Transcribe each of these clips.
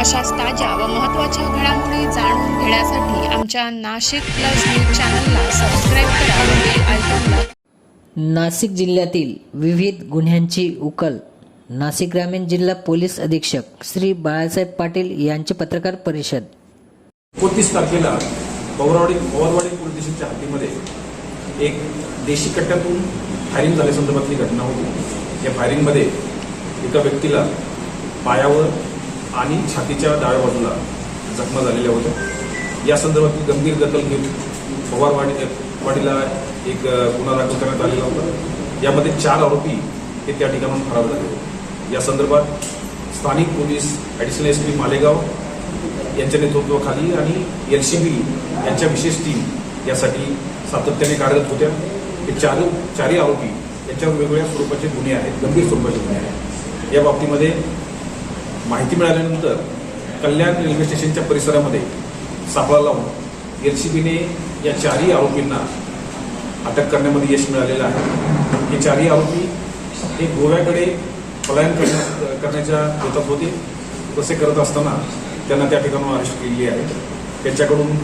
अशाच ताज्या व महत्त्वाच्या घडामोडी जाणून घेण्यासाठी आमच्या नाशिक प्लस न्यूज चॅनलला सबस्क्राईब करा व बेल आयकॉनला नाशिक जिल्ह्यातील विविध गुन्ह्यांची उकल. नाशिक ग्रामीण जिल्हा पोलीस अधीक्षक श्री बाळासाहेब पाटील यांची पत्रकार परिषद. एकोणतीस तारखेला पवरवाडी पवारवाडी पोलीस स्टेशनच्या हद्दीमध्ये एक देशी कट्ट्यातून फायरिंग झाल्यासंदर्भातली घटना होती. या फायरिंगमध्ये एका व्यक्तीला पायावर आणि छातीच्या डाव्या बाजूला जखमा झालेल्या होत्या. या संदर्भातील गंभीर दखल घेऊन पवारवाडी वाडीला एक गुन्हा दाखल करण्यात आलेला होता. यामध्ये चार आरोपी हे त्या ठिकाणाहून फरार झाले या संदर्भात स्थानिक police additional S P Malegaon यांच्या नेतृत्वाखाली आणि एल सी बी यांच्या विशेष टीम यासाठी सातत्याने कार्यरत होत्या. हे चार चारही आरोपी यांच्यावर वेगवेगळ्या स्वरूपाचे गुन्हे आहेत गंभीर स्वरूपाचे गुन्हे आहेत. या बाबतीमध्ये माहिती मिळाल्यानंतर कल्याण रेल्वे स्टेशनच्या परिसरामध्ये सापळा लावून एल सी बीने या चारही आरोपींना अटक करण्यामध्ये यश मिळालेलं आहे. हे चारही आरोपी हे गोव्याकडे पलायन करण्या करण्याच्या बेतात होते. तसे करत असताना त्यांना त्या ठिकाणून अरेस्ट केलेली आहे. त्यांच्याकडून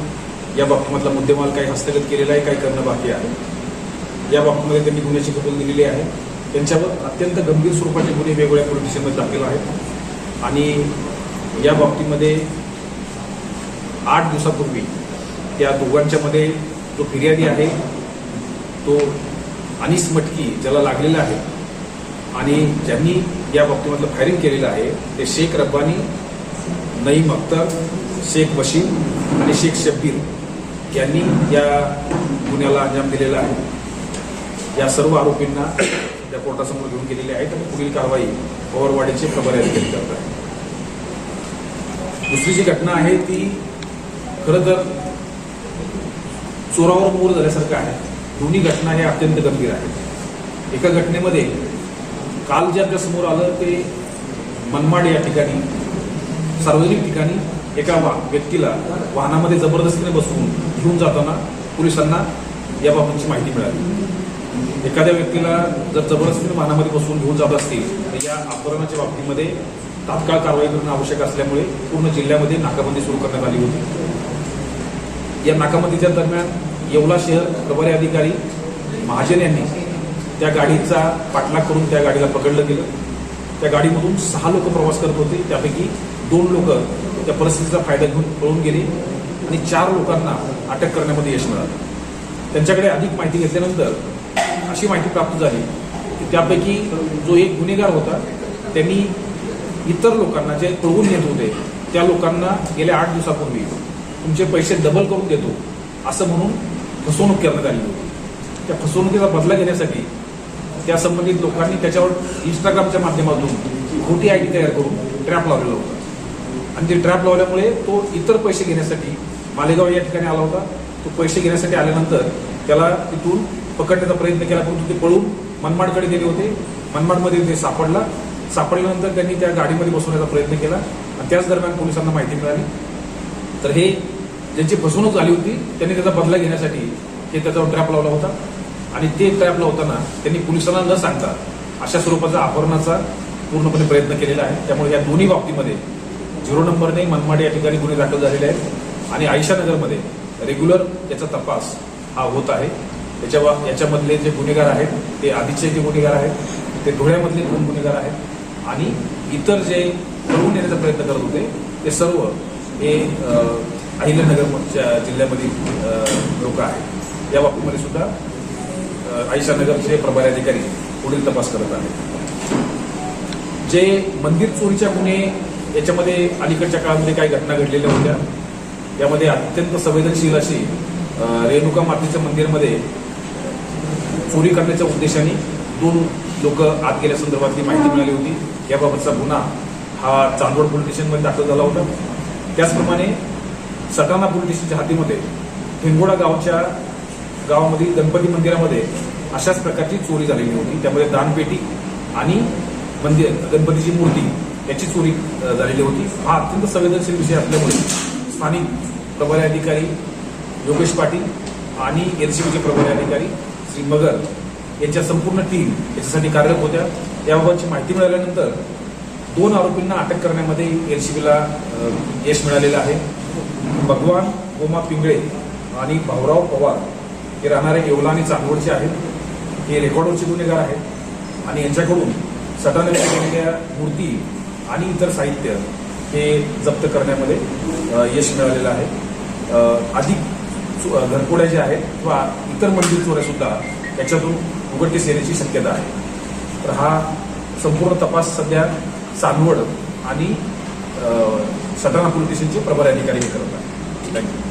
या बाबतीमधला मुद्देमाल काही हस्तगत केलेला आहे काही करणं बाकी आहे. या बाबतीमध्ये त्यांनी गुन्ह्याची कबूल दिलेली आहे. त्यांच्यावर अत्यंत गंभीर स्वरूपाचे गुन्हे वेगवेगळ्या पोलीस स्टेशनमध्ये दाखल आहेत. आणि या बाबतीमध्ये आठ दिवसापूर्वी त्या दोघांच्यामध्ये जो फिर्यादी आहे तो अनिस मटकी ज्याला लागलेला आहे आणि ज्यांनी या बाबतीमधलं फायरिंग केलेलं आहे ते शेख रब्बानी नईम अख्तर शेख वशीम आणि शेख शब्बीर यांनी या गुन्ह्याला अंजाम दिलेला आहे. या सर्व आरोपींना त्या कोर्टासमोर घेऊन गेलेले आहेत आणि पुढील कारवाई पवारवाडीचे प्रभारी अधिकारी करत आहेत दुसरी जी घटना आहे ती खरं तर चोरावर मोर झाल्यासारखं आहे. दोन्ही घटना हे अत्यंत गंभीर आहेत. एका घटनेमध्ये काल जे आपल्यासमोर आलं ते मनमाड या ठिकाणी सार्वजनिक ठिकाणी एका वा व्यक्तीला वाहनामध्ये जबरदस्तीने बसवून घेऊन जाताना पोलिसांना याबाबतची माहिती मिळाली. एखाद्या व्यक्तीला जर जबरदस्तीने मानामध्ये बसवून घेऊन जात असतील तर या अपहरणाच्या बाबतीमध्ये तात्काळ कारवाई करणं आवश्यक असल्यामुळे पूर्ण जिल्ह्यामध्ये नाकाबंदी सुरू करण्यात आली होती. या नाकाबंदीच्या दरम्यान येवला शहर प्रभारी अधिकारी महाजन यांनी त्या गाडीचा पाठलाग करून त्या गाडीला पकडलं गेलं. त्या गाडीमधून सहा लोक प्रवास करत होते. त्यापैकी दोन लोक त्या परिस्थितीचा फायदा घेऊन पळून गेले आणि चार लोकांना अटक करण्यामध्ये यश मिळालं. त्यांच्याकडे अधिक माहिती घेतल्यानंतर अशी माहिती प्राप्त झाली की त्यापैकी जो एक गुन्हेगार होता त्यांनी इतर लोकांना जे पळवून नेत होते त्या लोकांना गेल्या आठ दिवसापूर्वी तुमचे पैसे डबल करून देतो असं म्हणून फसवणूक करण्यात आली होती. त्या फसवणुकीचा बदला घेण्यासाठी त्या संबंधित लोकांनी त्याच्यावर इंस्टाग्रामच्या माध्यमातून खोटी आय डी तयार करून ट्रॅप लावलेला होता. आणि ते ट्रॅप लावल्यामुळे तो इतर पैसे घेण्यासाठी मालेगाव या ठिकाणी आला होता. तो पैसे घेण्यासाठी आल्यानंतर त्याला तिथून पकडण्याचा प्रयत्न केला परंतु ते पळून मनमाडकडे गेले होते. मनमाडमध्ये ते सापडला. सापडल्यानंतर त्यांनी त्या गाडीमध्ये बसवण्याचा प्रयत्न केला आणि त्याच दरम्यान पोलिसांना माहिती मिळाली. तर हे ज्यांची फसवणूक झाली होती त्यांनी त्याचा बदला घेण्यासाठी हे त्याच्यावर ट्रॅप लावला होता. आणि ते ट्रॅप लावताना त्यांनी पोलिसांना न सांगता अशा स्वरूपाचा अपहरणाचा पूर्णपणे प्रयत्न केलेला आहे. त्यामुळे या दोन्ही बाबतीमध्ये झिरो नंबरने मनमाड या ठिकाणी गुन्हे दाखल झालेले आहेत. आणि आयशानगरमध्ये रेग्युलर याचा तपास हा होत आहे. याच्या याच्यामधले जे गुन्हेगार आहेत ते आधीचे जे गुन्हेगार आहेत ते धुळ्यामधले दोन गुन्हेगार आहेत आणि इतर जे पळवून नेण्याचा प्रयत्न करत होते ते सर्व हे अहिल्यानगर जिल्ह्यामधील लोक आहेत. या बाबतीमध्ये सुद्धा आयशानगरचे प्रभारी अधिकारी पुढील तपास करत आहेत. जे मंदिर चोरीच्या गुन्हे याच्यामध्ये अलीकडच्या काळामध्ये काही घटना घडलेल्या होत्या. यामध्ये अत्यंत संवेदनशील अशी रेणुका मातेच्या मंदिरमध्ये चोरी करण्याच्या उद्देशाने दोन लोक आत गेल्यासंदर्भातली माहिती मिळाली होती. याबाबतचा गुन्हा हा चांदवड पोलीस स्टेशनमध्ये दाखल झाला होता. त्याचप्रमाणे सटाणा पोलीस स्टेशनच्या हातीमध्ये ठेंगोडा गावच्या गावामधील गणपती मंदिरामध्ये अशाच प्रकारची चोरी झालेली होती. त्यामध्ये दानपेटी आणि मंदिर गणपतीची मूर्ती याची चोरी झालेली होती. हा अत्यंत संवेदनशील विषय असल्यामुळे स्थानिक प्रभारी अधिकारी योगेश पाटील आणि एनसीबीचे प्रभारी अधिकारी श्री मगर यांच्या संपूर्ण टीम याच्यासाठी कार्यरत होत्या. याबाबतची माहिती मिळाल्यानंतर दोन आरोपींना अटक करण्यामध्ये एलसीबीला यश मिळालेलं आहे. भगवान गोमा पिंगळे आणि भाऊराव पवार हे राहणारे येवला आणि चांदवडचे आहेत. हे रेकॉर्डवरचे गुन्हेगार आहेत आणि यांच्याकडून सटाने केलेल्या मूर्ती आणि इतर साहित्य हे जप्त करण्यामध्ये यश मिळालेलं आहे. अधिक घरपोड्या ज्या आहेत किंवा इतर मंदिर चोऱ्या सुद्धा याच्यातून उघडकीस येण्याची शक्यता आहे. तर हा संपूर्ण तपास सध्या चांदवड आणि सटाणा पोलीस स्टेशनचे प्रभारी अधिकारी हे करत आहेत. थँक्यू